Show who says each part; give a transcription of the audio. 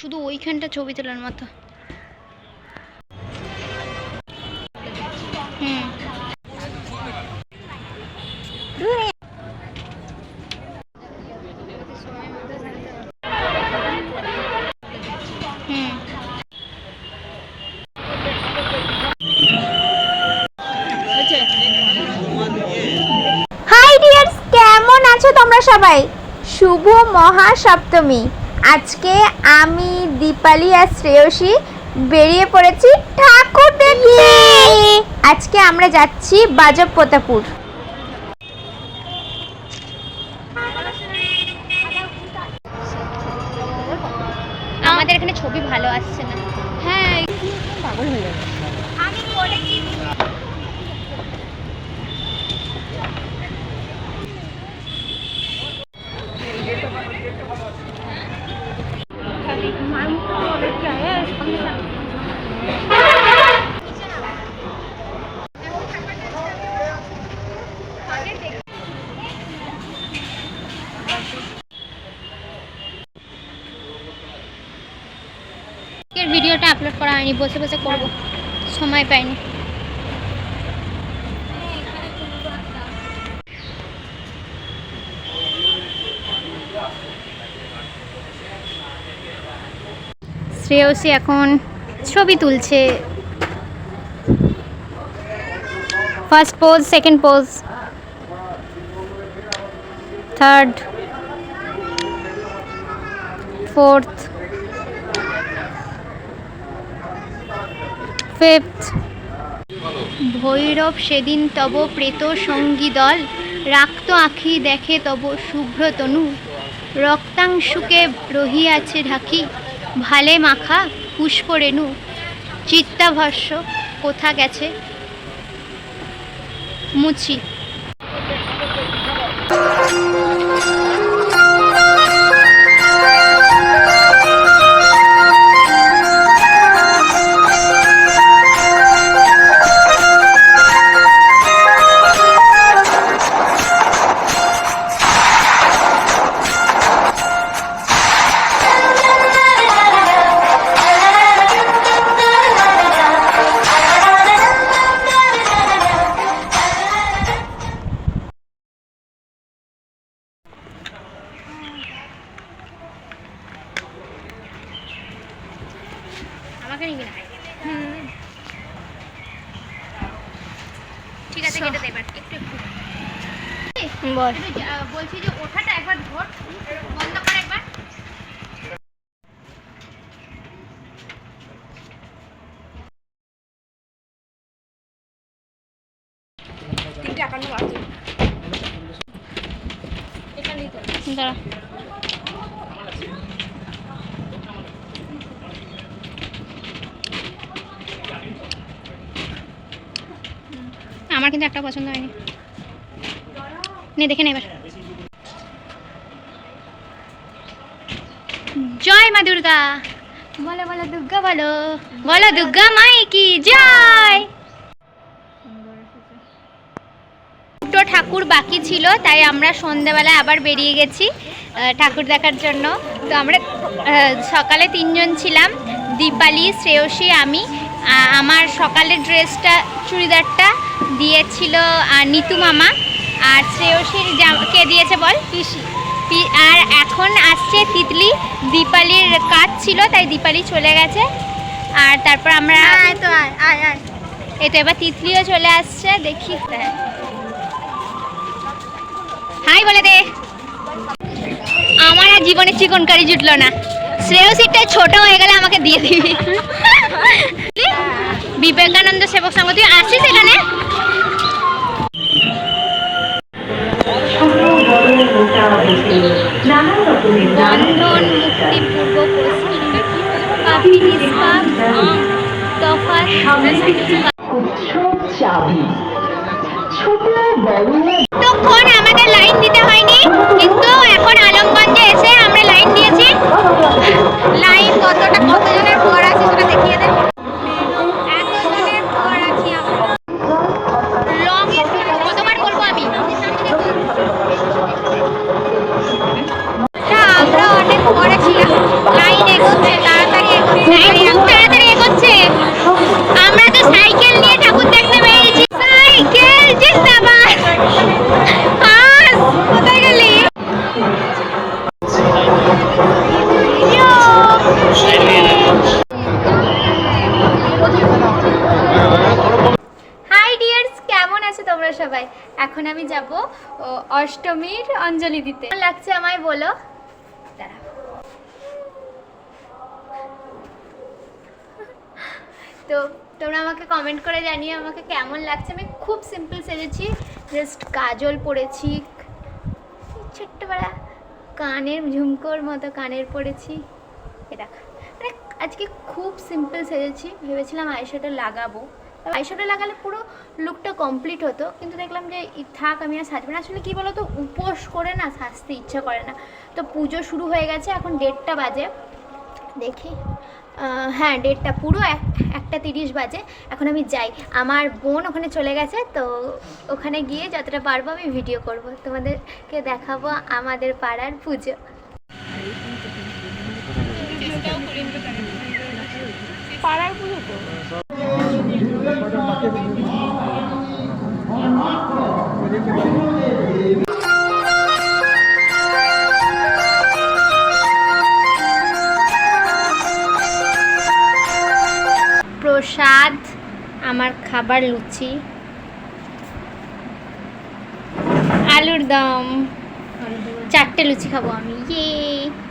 Speaker 1: শুধু ওইখানটা ছবি তোলার মতো।
Speaker 2: হাই কেমন আছো তোমরা সবাই? শুভ মহাসপ্তমী। আজকে আমি দীপালি আর শ্রেয়সী বেরিয়ে পড়েছি ঠাকুর দেখতে। আজকে আমরা যাচ্ছি বাজব প্রতাপুর।
Speaker 1: আমাদের এখানে ছবি ভালো আসছে না। হ্যাঁ।
Speaker 2: আমি বলেছি
Speaker 1: এর ভিডিওটা আপলোড করা হয়নি, বসে বসে করব। সময় পাইনি। শ্রেয়সী এখন ছবি তুলছে। First pose second pose third fourth fifth Bhairav সেদিন তব প্রেত সঙ্গী দল, রাক্ত আখি দেখে তব শুভ্র তনু রক্তাংশুকে রহিয়াছে ঢাকি, ভালে মাখা পুষ্প রেণু চিত্তাভাষ্য কোথা গেছে? মুচি আমাকে নিবি না ঠিক আছে কেটে দে এবার একটু একটু। বলছি যে ওঠাটা একবার ধর বন্ধ কর একবার। দাঁড়া। আমার কিন্তু একটা পছন্দ হয়নি। দেখে নে এবার। জয় মা দুর্গা। বলো বলো দুর্গা, বলো। বলো দুর্গা মাই কি জয়। দুটো ঠাকুর বাকি ছিল, তাই আমরা সন্ধেবেলায় আবার বেরিয়ে গেছি ঠাকুর দেখার জন্য। তো আমরা সকালে তিনজন ছিলাম, দীপালি, শ্রেয়সী, আমি। আমার সকালের ড্রেসটা চুড়িদারটা দিয়েছিল নিতু মামা। আর শ্রেয়সীর কে দিয়েছে বল? পিসি। আর এখন আসছে তিতলি। দীপালির কাজ ছিল তাই দীপালি চলে গেছে। আর তারপর আমরা
Speaker 2: তো
Speaker 1: এবার তিতলিও চলে আসছে দেখি। হাই বলে দে। আমার আর জীবনে চিকন কারি জুটলো না। শ্রেয়সীরটাই ছোট হয়ে গেলে আমাকে দিয়ে দিবি। বিবেকানন্দ সেবক সংঘ তুই আসছিস এখানে? পশ্চিম কাপি ইস্পাত তফাৎ
Speaker 3: চাবি। ছোট বড়
Speaker 1: আমি যাব অষ্টমীর অঞ্জলি দিতে। লাগছে আমায় বলো? তো, তোমরা আমাকে কমেন্ট করে জানিয়ে আমাকে কেমন লাগছে। আমি খুব সিম্পল সেজেছি জাস্ট কাজল পরেছি ছোট্ট বেড়া কানের ঝুমকোর মতো কানের পরেছি এ দেখ মানে আজকে খুব সিম্পল সেজেছি, ভেবেছিলাম আইশ্যাডো লাগাবো। আইশ্যাডো লাগালে পুরো লুকটা কমপ্লিট হতো। কিন্তু দেখলাম যে থাক, আমি আর সাজবো না। আসলে কী বলো তো উপোস করে না সাজতে ইচ্ছা করে না। তো পুজো শুরু হয়ে গেছে, এখন ডেটটা বাজে। দেখি। হ্যাঁ ডেটটা পুরো এক, একটা তিরিশ বাজে। এখন আমি যাই। আমার বোন ওখানে চলে গেছে, তো ওখানে গিয়ে যতটা পারব আমি ভিডিও করব। তোমাদেরকে দেখাবো আমাদের পাড়ার পুজো। প্রসাদ আমার খাবার লুচি। আলুর দম। চারটে লুচি খাব আমি। ইয়ে।